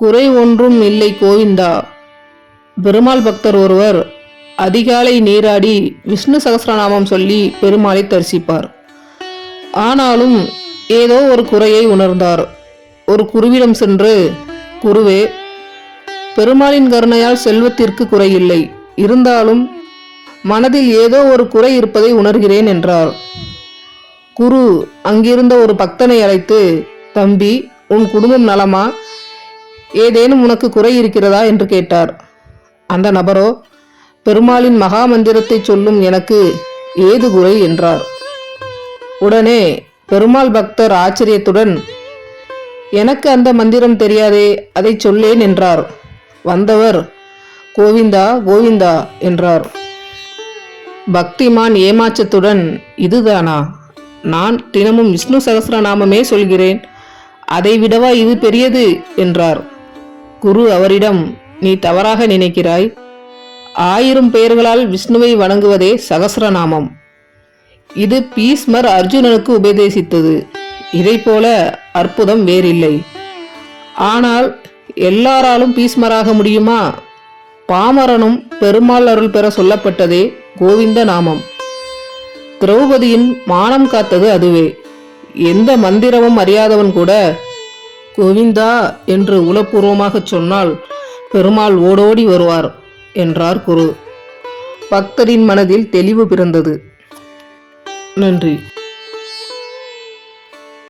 குறை ஒன்றும் இல்லை கோவிந்தா. பெருமாள் பக்தர் ஒருவர் அதிகாலை நீராடி விஷ்ணு சகசிரநாமம் சொல்லி பெருமாளை தரிசிப்பார். ஆனாலும் ஏதோ ஒரு குறையை உணர்ந்தார். ஒரு குருவிடம் சென்று குருவே பெருமாளின் கருணையால் செல்வத்திற்கு குறையில்லை இருந்தாலும் மனதில் ஏதோ ஒரு குறை இருப்பதை உணர்கிறேன் என்றார். குரு அங்கிருந்த ஒரு பக்தனை அழைத்து தம்பி உன் குடும்பம் நலமா? ஏதேனும் உனக்கு குறை இருக்கிறதா என்று கேட்டார். அந்த நபரோ பெருமாளின் மகா மந்திரத்தை சொல்லும் எனக்கு ஏது குறை? என்றார். உடனே பெருமாள் பக்தர் ஆச்சரியத்துடன் எனக்கு அந்த மந்திரம் தெரியாதே அதை சொல்லேன் என்றார். வந்தவர் கோவிந்தா கோவிந்தா என்றார். பக்திமான் ஏமாற்றத்துடன் இதுதானா? நான் தினமும் விஷ்ணு சகசிரநாமமே சொல்கிறேன். அதை விடவா இது பெரியது? என்றார். குரு அவரிடம் நீ தவறாக நினைக்கிறாய்? ஆயிரம் பெயர்களால் விஷ்ணுவை வணங்குவதே சகஸ்ரநாமம் இது பீஸ்மர் அர்ஜுனனுக்கு உபதேசித்தது. இதைப்போல அற்புதம் வேறில்லை. ஆனால் எல்லாராலும் பீஸ்மராக முடியுமா? பாமரனும் பெருமாள் அருள் பெற சொல்லப்பட்டதே கோவிந்த நாமம். திரௌபதியின் மானம் காத்தது அதுவே. எந்த மந்திரமும் அறியாதவன் கூட கோவிந்தா என்று உளப்பூர்வமாகச் சொன்னால் பெருமாள் ஓடோடி வருவார் என்றார் குரு. பக்தரின் மனதில் தெளிவு பிறந்தது. நன்றி.